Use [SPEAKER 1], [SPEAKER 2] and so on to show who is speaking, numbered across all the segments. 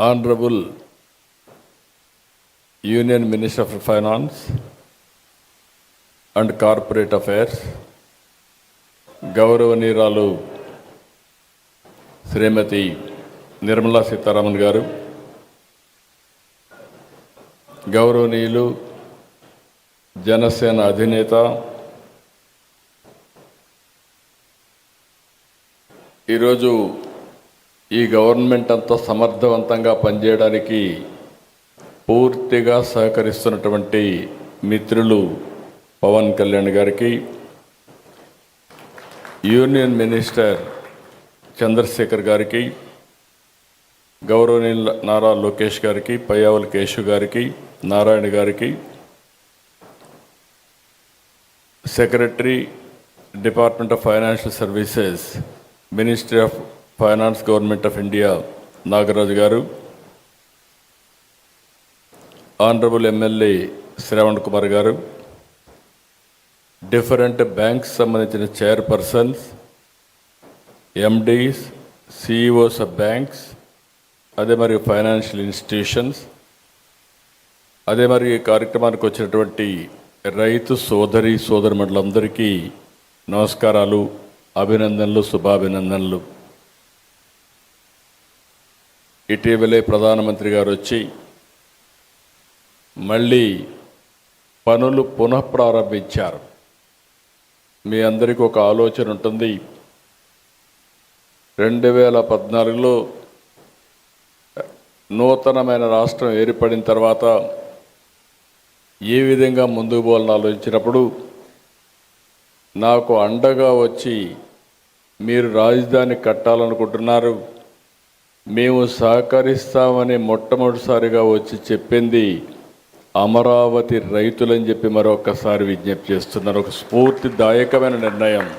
[SPEAKER 1] Honourable union minister of finance and corporate affairs గౌరవనీయురాలు Shrimati Nirmala Sitharaman గారు గౌరవనీయులు జనసేన అధినేత ఈరోజు ఈ గవర్నమెంట్ అంతా సమర్థవంతంగా పనిచేయడానికి పూర్తిగా సహకరిస్తున్నటువంటి మిత్రులు పవన్ కళ్యాణ్ గారికి యూనియన్ మినిస్టర్ చంద్రశేఖర్ గారికి గౌరవనీయుల నారా లోకేష్ గారికి పయ్యావల్ కేశు గారికి నారాయణ గారికి secretary department of financial services ministry of finance government of India Nagaraju గారు ఆనరబుల్ ఎమ్మెల్యే శ్రవణ్ కుమార్ గారు డిఫరెంట్ బ్యాంక్స్ సంబంధించిన chairpersons MDs CEOs of banks అదే మరియు ఫైనాన్షియల్ ఇన్స్టిట్యూషన్స్ అదే మరి ఈ కార్యక్రమానికి వచ్చినటువంటి రైతు సోదరి సోదరుమండలందరికీ నమస్కారాలు అభినందనలు శుభాభినందనలు. ఇటీవలే ప్రధానమంత్రి గారు వచ్చి మళ్ళీ పనులు పునఃప్రారంభించారు మీ అందరికీ ఒక ఆలోచన ఉంటుంది. రెండు వేల పద్నాలుగులో నూతనమైన రాష్ట్రం ఏర్పడిన తర్వాత ఏ విధంగా ముందుకు పోవాలని ఆలోచించినప్పుడు నాకు అండగా వచ్చి మీరు రాజధాని కట్టాలనుకుంటున్నారు. మేము సహకరిస్తామని మొట్టమొదటిసారిగా వచ్చి చెప్పింది అమరావతి రైతులని చెప్పి మరొకసారి విజ్ఞప్తి చేస్తున్నారు. ఒక స్ఫూర్తిదాయకమైన నిర్ణయం.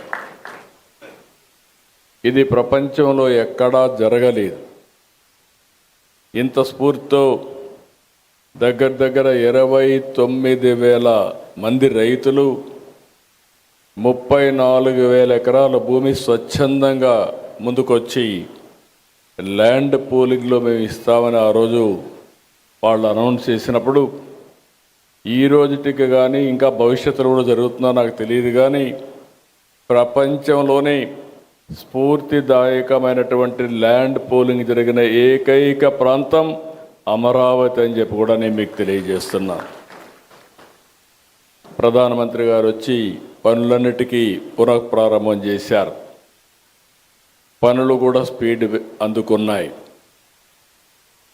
[SPEAKER 1] ఇది ప్రపంచంలో ఎక్కడా జరగలేదు. ఇంత స్ఫూర్తితో దగ్గర దగ్గర ఇరవై తొమ్మిది వేల మంది రైతులు ముప్పై నాలుగు వేల ఎకరాల భూమి స్వచ్ఛందంగా ముందుకొచ్చి ల్యాండ్ పోలింగ్లో మేము ఇస్తామని ఆ రోజు వాళ్ళు అనౌన్స్ చేసినప్పుడు ఈ రోజుటికి కానీ ఇంకా భవిష్యత్తులో కూడా జరుగుతుందో నాకు తెలియదు కానీ ప్రపంచంలోనే స్ఫూర్తిదాయకమైనటువంటి ల్యాండ్ పోలింగ్ జరిగిన ఏకైక ప్రాంతం అమరావతి అని చెప్పి కూడా నేను మీకు తెలియజేస్తున్నా. ప్రధానమంత్రి గారు వచ్చి పనులన్నిటికీ పునఃప్రారంభం చేశారు. పనులు కూడా స్పీడ్ అందుకున్నాయి.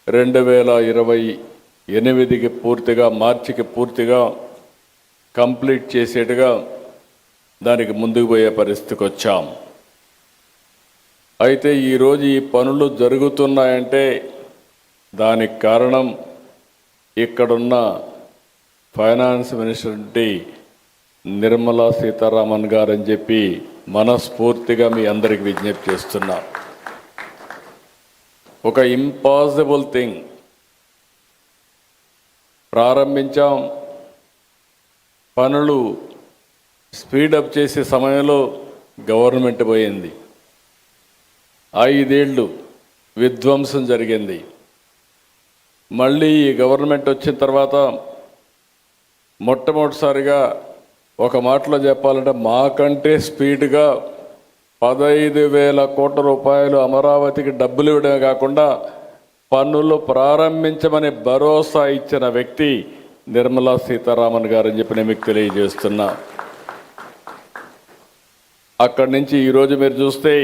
[SPEAKER 1] రెండు వేల ఇరవై ఎనిమిదికి పూర్తిగా మార్చికి పూర్తిగా కంప్లీట్ చేసేట్టుగా దానికి ముందుకు పోయే పరిస్థితికి వచ్చాం. అయితే ఈరోజు ఈ పనులు జరుగుతున్నాయంటే దానికి కారణం ఇక్కడున్న ఫైనాన్స్ మినిస్టర్ నిర్మలా సీతారామన్ గారని చెప్పి మనస్ఫూర్తిగా మీ అందరికి విజ్ఞప్తి చేస్తున్నా. ఒక ఇంపాసిబుల్ థింగ్ ప్రారంభించాం. పనులు స్పీడప్ చేసే సమయంలో గవర్నమెంట్ పోయింది. ఐదేళ్ళు విధ్వంసం జరిగింది. మళ్ళీ ఈ గవర్నమెంట్ వచ్చిన తర్వాత మొట్టమొదటిసారిగా ఒక మాటలో చెప్పాలంటే మాకంటే స్పీడ్గా పదహైదు వేల కోట్ల రూపాయలు అమరావతికి డబ్బులు ఇవ్వడమే కాకుండా పన్నులు ప్రారంభించమని భరోసా ఇచ్చిన వ్యక్తి నిర్మలా సీతారామన్ గారని చెప్పి నేను మీకు తెలియజేస్తున్నా. అక్కడి నుంచి ఈరోజు మీరు చూస్తే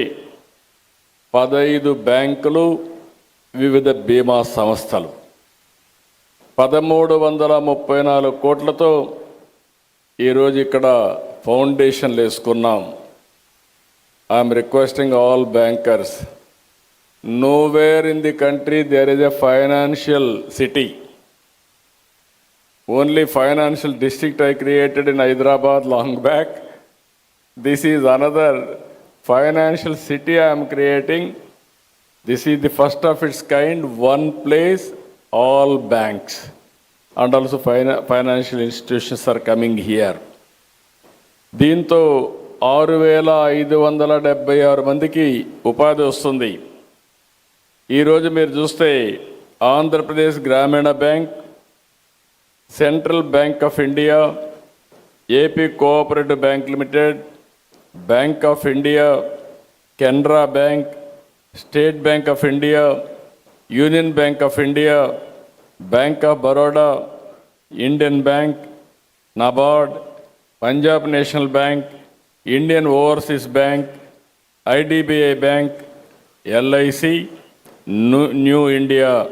[SPEAKER 1] పదహైదు బ్యాంకులు వివిధ బీమా సంస్థలు. పదమూడు వందల ముప్పై నాలుగు కోట్లతో ఈరోజు ఇక్కడ ఫౌండేషన్లు వేసుకున్నాం. I'm requesting all bankers. Nowhere in the country there is a financial city. Only financial district I created in Hyderabad long back. This is another financial city I'm creating. This is the first of its kind one place all banks. And also ఫైనా financial institutions are coming here దీంతో ఆరు వేల ఐదు వందల డెబ్బై ఆరు మందికి ఉపాధి వస్తుంది ఈరోజు మీరు చూస్తే Andhra Pradesh Grameena bank central bank of India AP cooperative bank limited bank of India Canara bank state bank of India union bank of India bank of Baroda Indian bank NABARD Punjab national bank Indian overseas bank IDBI bank LIC new India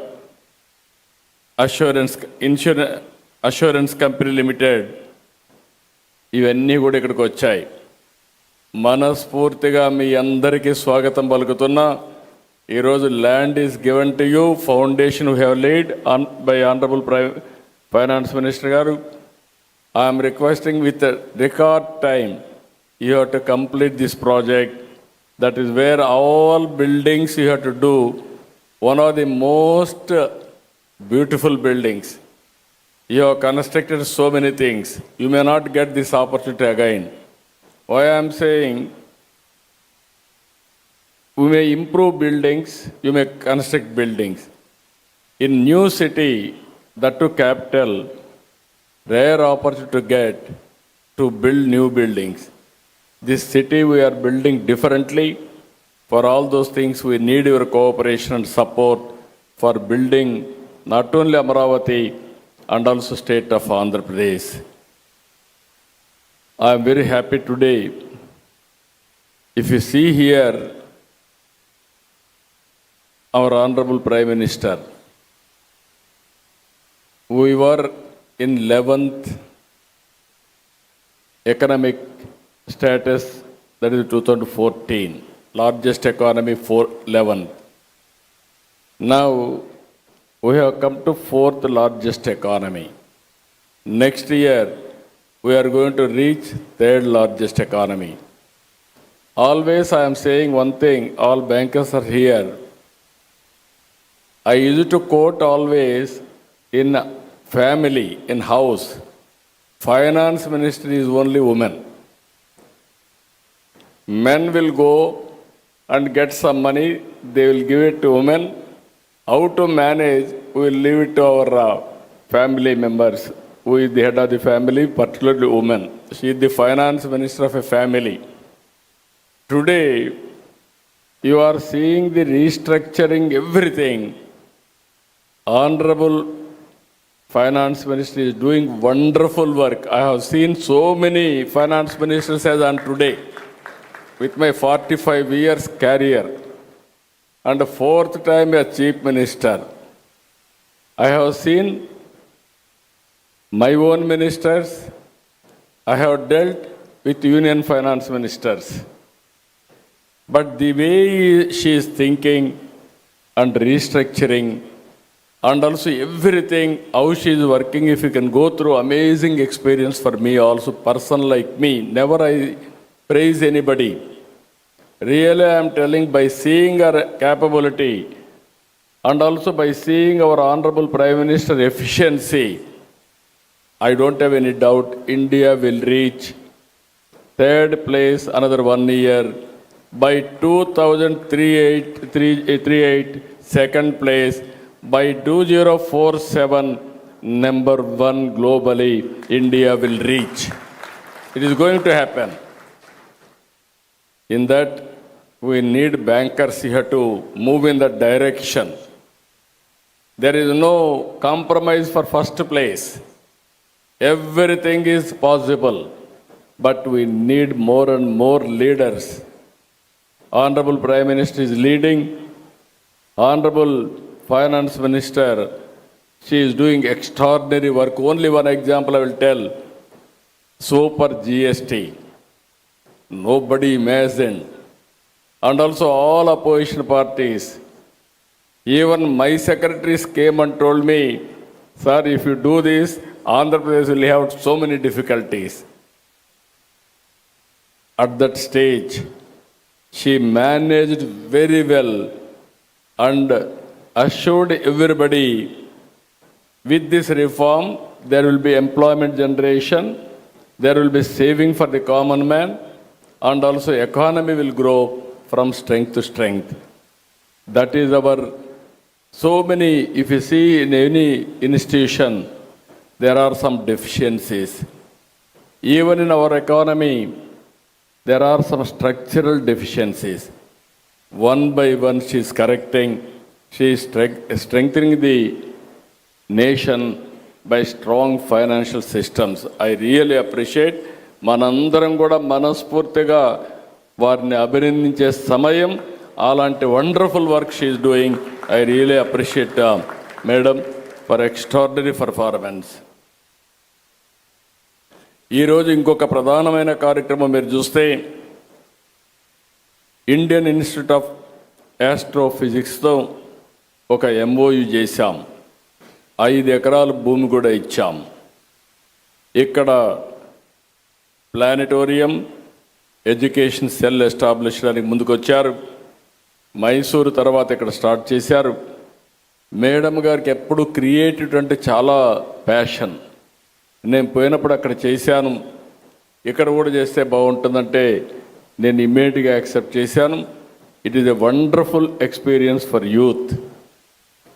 [SPEAKER 1] assurance insurance assurance company limited ఇవన్నీ కూడా ఇక్కడికి వచ్చాయి. మనస్ఫూర్తిగా మీ అందరికీ స్వాగతం పలుకుతున్నా. ఈరోజు land is given to you foundation we have lead on by honourable ప్రై finance minister garu I'm requesting with record time you have to complete this project that is where all buildings you have to do one of the most beautiful buildings. You have constructed so many things. You may not get this opportunity again. Why I am we may improve buildings, you may construct buildings. In new city, that to capital, rare opportunity to get to build new buildings. This city we are building differently. For all those things, we need your cooperation and support for building not only Amaravati and also state of Andhra Pradesh. I am very happy today. If you see here, our Honorable Prime Minister, we were in 11th economic status, that is 2014, largest economy for 11. Now, we have come to fourth largest economy. Next year, we are going to reach third largest economy. Always I am saying one thing, all bankers are here. I used to quote always in family, in house, finance minister is only woman. Men will go and get some money, they will give it to women. How to manage, we will leave it to our uh, family members. Who is the head of the family, particularly woman. She is the finance minister of a family. Today, you are seeing the restructuring everything. Honorable finance minister is doing wonderful work. I have seen so many finance ministers as on today with my 45 years career and fourth time as chief minister. I have seen my own ministers. I have dealt with union finance ministers. But the way she is thinking and restructuring and also everything, how she is working, if you can go through amazing experience for me also, person like me, never I praise anybody. Really, I am telling by seeing her capability and also by seeing our Honorable Prime Minister efficiency, I don't have any doubt India will reach third place another one year. By 2038, eh, second place. By 2047, number one globally, India will reach. It is going to happen. In that, we need bankers here to move in that direction. There is no compromise for first place. Everything is possible, but we need more and more leaders. Honorable Prime Minister is leading. Honorable Finance Minister, she is doing extraordinary work. Only one example I will tell. Super GST. Nobody imagined. And also all opposition parties. Even my secretaries came and told me, sir, if you do this, Andhra Pradesh will have so many difficulties. At that stage, she managed very well and assured everybody with this reform, there will be employment generation, there will be saving for the common man, and also economy will grow from strength to strength. That is our So many, if you see in any institution, there are some deficiencies. Even in our economy, there are some structural deficiencies. One by one, she is correcting, she strength the nation by strong financial systems I really appreciate మనందరం కూడా మనస్ఫూర్తిగా వారిని అభినందించే సమయం అలాంటి wonderful work she's doing I really appreciate madam for extraordinary performance ఈరోజు ఇంకొక ప్రధానమైన కార్యక్రమం మీరు చూస్తే ఇండియన్ ఇన్స్టిట్యూట్ ఆఫ్ యాస్ట్రోఫిజిక్స్తో ఒక ఎంఓయు చేశాం. ఐదు ఎకరాల భూమి కూడా ఇచ్చాం. ఇక్కడ ప్లానిటోరియం ఎడ్యుకేషన్ సెల్ ఎస్టాబ్లిష్ చేయడానికి ముందుకొచ్చారు. మైసూరు తర్వాత ఇక్కడ స్టార్ట్ చేశారు. మేడం గారికి ఎప్పుడు క్రియేటివ్ అంటే చాలా ప్యాషన్. నేను పోయినప్పుడు అక్కడ చేశాను. ఇక్కడ కూడా చేస్తే బాగుంటుందంటే నేను ఇమ్మీడియట్గా యాక్సెప్ట్ చేశాను. It is a wonderful experience for youth.